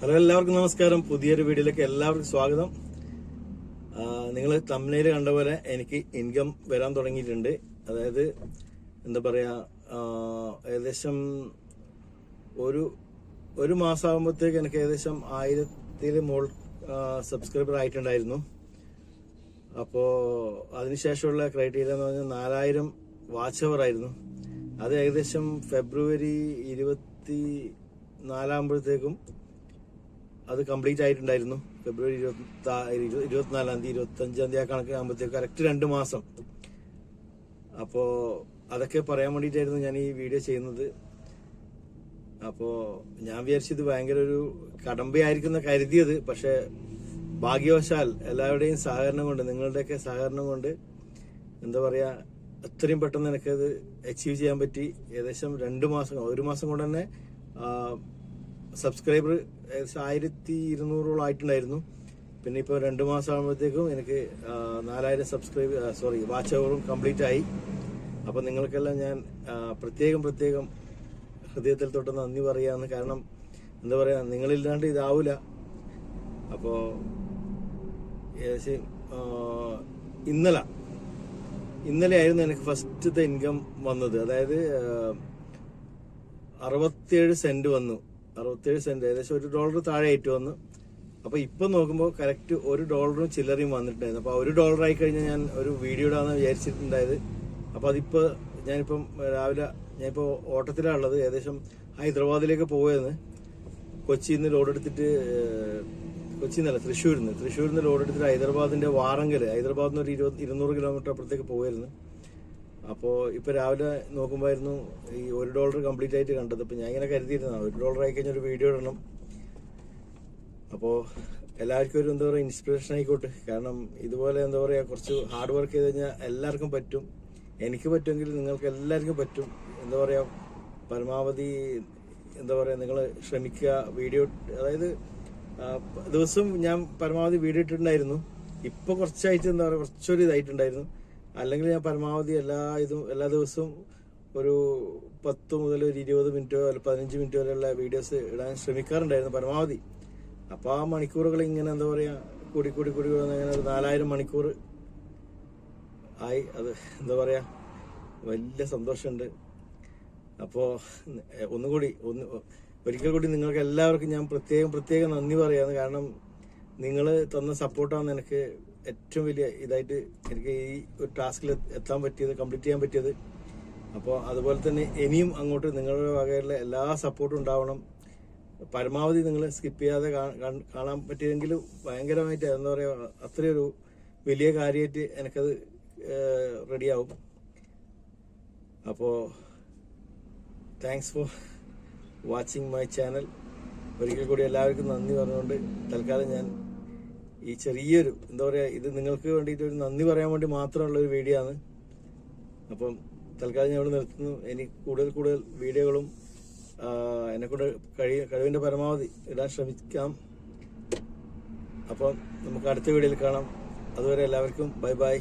Hello എല്ലാവർക്കും നമസ്കാരം. പുതിയൊരു വീഡിയോയിലേക്ക് എല്ലാവർക്കും സ്വാഗതം. നിങ്ങൾ തമിഴിൽ കണ്ട പോലെ എനിക്ക് ഇൻകം വരാൻ തുടങ്ങിയിട്ടുണ്ട്. അതായത് എന്താ പറയാ ഏകദേശം ഒരു ഒരു മാസമാകുമ്പോഴത്തേക്ക് എനിക്ക് ഏകദേശം ആയിരത്തിൽ മോൾ സബ്സ്ക്രൈബർ ആയിട്ടുണ്ടായിരുന്നു. അപ്പോൾ അതിനുശേഷമുള്ള ക്രൈറ്റീരിയ എന്ന് പറഞ്ഞാൽ നാലായിരം വാച്ച് അവർ ആയിരുന്നു. അത് ഏകദേശം ഫെബ്രുവരി ഇരുപത്തി നാലാകുമ്പോഴത്തേക്കും അത് കംപ്ലീറ്റ് ആയിട്ടുണ്ടായിരുന്നു. ഫെബ്രുവരി ഇരുപത്തി ഇരുപത്തിനാലാം തീയതി ഇരുപത്തി അഞ്ചാം തീയതി ആ കണക്കാകുമ്പോഴത്തേക്ക് കറക്റ്റ് രണ്ട് മാസം. അപ്പോ അതൊക്കെ പറയാൻ വേണ്ടിയിട്ടായിരുന്നു ഞാൻ ഈ വീഡിയോ ചെയ്യുന്നത്. അപ്പോ ഞാൻ വിചാരിച്ചത് ഭയങ്കര ഒരു കടമ്പയായിരിക്കുന്ന കരുതിയത്. പക്ഷെ ഭാഗ്യവശാൽ എല്ലാവരുടെയും സഹകരണം കൊണ്ട് നിങ്ങളുടെയൊക്കെ സഹകരണം കൊണ്ട് എന്താ പറയാ അത്രയും പെട്ടെന്ന് എനിക്കത് അച്ചീവ് ചെയ്യാൻ പറ്റി. ഏകദേശം രണ്ട് മാസം ഒരു മാസം കൊണ്ട് തന്നെ സബ്സ്ക്രൈബർ ഏകദേശം ആയിരത്തി ഇരുന്നൂറോളം ആയിട്ടുണ്ടായിരുന്നു. പിന്നെ ഇപ്പോൾ രണ്ട് മാസം ആകുമ്പോഴത്തേക്കും എനിക്ക് നാലായിരം സബ്സ്ക്രൈബ് സോറി വാച്ച് അവറും കംപ്ലീറ്റ് ആയി അപ്പം നിങ്ങൾക്കെല്ലാം ഞാൻ പ്രത്യേകം പ്രത്യേകം ഹൃദയത്തിൽ തൊട്ട് നന്ദി പറയാന്ന് കാരണം എന്താ പറയുക നിങ്ങളില്ലാണ്ട് ഇതാവില്ല അപ്പോൾ ഏകദേശം ഇന്നലെ ഇന്നലെ ആയിരുന്നു എനിക്ക് ഫസ്റ്റത്തെ ഇൻകം വന്നത്. അതായത് അറുപത്തിയേഴ് സെന്റ് വന്നു. അറുപത്തിയേഴ് സെന്റ് ഏകദേശം ഒരു ഡോളർ താഴെ ആയിട്ട് വന്നു. അപ്പോൾ ഇപ്പൊ നോക്കുമ്പോൾ കറക്റ്റ് ഒരു ഡോളറും ചില്ലറയും വന്നിട്ടുണ്ടായിരുന്നു. അപ്പോൾ ഒരു ഡോളർ ആയി കഴിഞ്ഞാൽ ഞാൻ ഒരു വീഡിയോ ഇടാന്ന് വിചാരിച്ചിട്ടുണ്ടായത്. അപ്പോൾ അതിപ്പോൾ ഞാനിപ്പം രാവിലെ ഞാനിപ്പോ ഓട്ടത്തിലാണുള്ളത്. ഏകദേശം ഹൈദരാബാദിലേക്ക് പോവുകയെന്ന് കൊച്ചിയിൽ നിന്ന് ലോഡ് എടുത്തിട്ട് കൊച്ചിയിൽ നിന്നല്ല തൃശ്ശൂരിൽ നിന്ന് തൃശ്ശൂരിൽ നിന്ന് ലോഡ് എടുത്തിട്ട് ഹൈദരാബാദിന്റെ വാറങ്കൽ ഹൈദരാബാദിൽ നിന്ന് ഒരു ഇരുപത് ഇരുന്നൂറ് കിലോമീറ്റർ അപ്പുറത്തേക്ക് പോവായിരുന്നു. അപ്പോൾ ഇപ്പൊ രാവിലെ നോക്കുമ്പോഴായിരുന്നു ഈ ഒരു ഡോളർ കംപ്ലീറ്റ് ആയിട്ട് കണ്ടത്. അപ്പൊ ഞാൻ ഇങ്ങനെ കരുതിയിരുന്ന ഒരു ഡോളർ ആയി കഴിഞ്ഞാൽ ഒരു വീഡിയോ ഇടണം. അപ്പോൾ എല്ലാവർക്കും ഒരു എന്താ പറയുക ഇൻസ്പിറേഷൻ ആയിക്കോട്ടെ. കാരണം ഇതുപോലെ എന്താ പറയുക കുറച്ച് ഹാർഡ് വർക്ക് ചെയ്ത് കഴിഞ്ഞാൽ എല്ലാവർക്കും പറ്റും. എനിക്ക് പറ്റുമെങ്കിൽ നിങ്ങൾക്ക് എല്ലാവർക്കും പറ്റും. എന്താ പറയുക പരമാവധി എന്താ പറയുക നിങ്ങൾ ശ്രമിക്കുക വീഡിയോ അതായത് ദിവസവും ദിവസം ഞാൻ പരമാവധി വീഡിയോ ഇട്ടിട്ടുണ്ടായിരുന്നു. ഇപ്പൊ കുറച്ചായിട്ട് എന്താ പറയുക കുറച്ചൊരു ഇതായിട്ടുണ്ടായിരുന്നു അല്ലെങ്കിൽ ഞാൻ പരമാവധി എല്ലാ ഇതും എല്ലാ ദിവസവും ഒരു പത്ത് മുതൽ ഒരു ഇരുപത് മിനിറ്റോ അല്ലെങ്കിൽ പതിനഞ്ച് മിനിറ്റോ വരെയുള്ള വീഡിയോസ് ഇടാൻ ശ്രമിക്കാറുണ്ടായിരുന്നു പരമാവധി. അപ്പൊ ആ മണിക്കൂറുകൾ ഇങ്ങനെ എന്താ പറയാ കൂടി കൂടി കൂടി ഇങ്ങനെ ഒരു നാലായിരം മണിക്കൂർ ആയി. അത് എന്താ പറയാ വലിയ സന്തോഷമുണ്ട്. അപ്പോ ഒന്നുകൂടി ഒന്ന് ഒരിക്കൽ കൂടി നിങ്ങൾക്ക് എല്ലാവർക്കും ഞാൻ പ്രത്യേകം പ്രത്യേകം നന്ദി പറയാന്ന്. കാരണം നിങ്ങൾ തന്ന സപ്പോർട്ടാണ് എനിക്ക് ഏറ്റവും വലിയ ഇതായിട്ട് എനിക്ക് ഈ ഒരു ടാസ്കിൽ എത്താൻ പറ്റിയത് കംപ്ലീറ്റ് ചെയ്യാൻ പറ്റിയത്. അപ്പോൾ അതുപോലെ തന്നെ ഇനിയും അങ്ങോട്ട് നിങ്ങളുടെ വകയുള്ള എല്ലാ സപ്പോർട്ടും ഉണ്ടാവണം. പരമാവധി നിങ്ങൾ സ്കിപ്പ് ചെയ്യാതെ കാണാൻ പറ്റിയെങ്കിൽ ഭയങ്കരമായിട്ട് എന്താ പറയുക അത്രയൊരു വലിയ കാര്യമായിട്ട് എനിക്കത് റെഡിയാവും അപ്പോൾ thanks for watching my channel ഒരിക്കൽ കൂടി എല്ലാവർക്കും നന്ദി പറഞ്ഞുകൊണ്ട് തൽക്കാലം ഞാൻ ഈ ചെറിയൊരു എന്താ പറയുക ഇത് നിങ്ങൾക്ക് വേണ്ടിയിട്ട് ഒരു നന്ദി പറയാൻ വേണ്ടി മാത്രമുള്ള ഒരു വീഡിയോ ആണ്. അപ്പം തൽക്കാലം ഞാൻ ഇവിടെ നിർത്തുന്നു. ഇനി കൂടുതൽ കൂടുതൽ വീഡിയോകളും എന്നെ കൊണ്ട് കഴിയ കഴിവിന്റെ പരമാവധി ഇടാൻ ശ്രമിക്കാം. അപ്പം നമുക്ക് അടുത്ത വീഡിയോയിൽ കാണാം. അതുവരെ എല്ലാവർക്കും ബൈ ബൈ.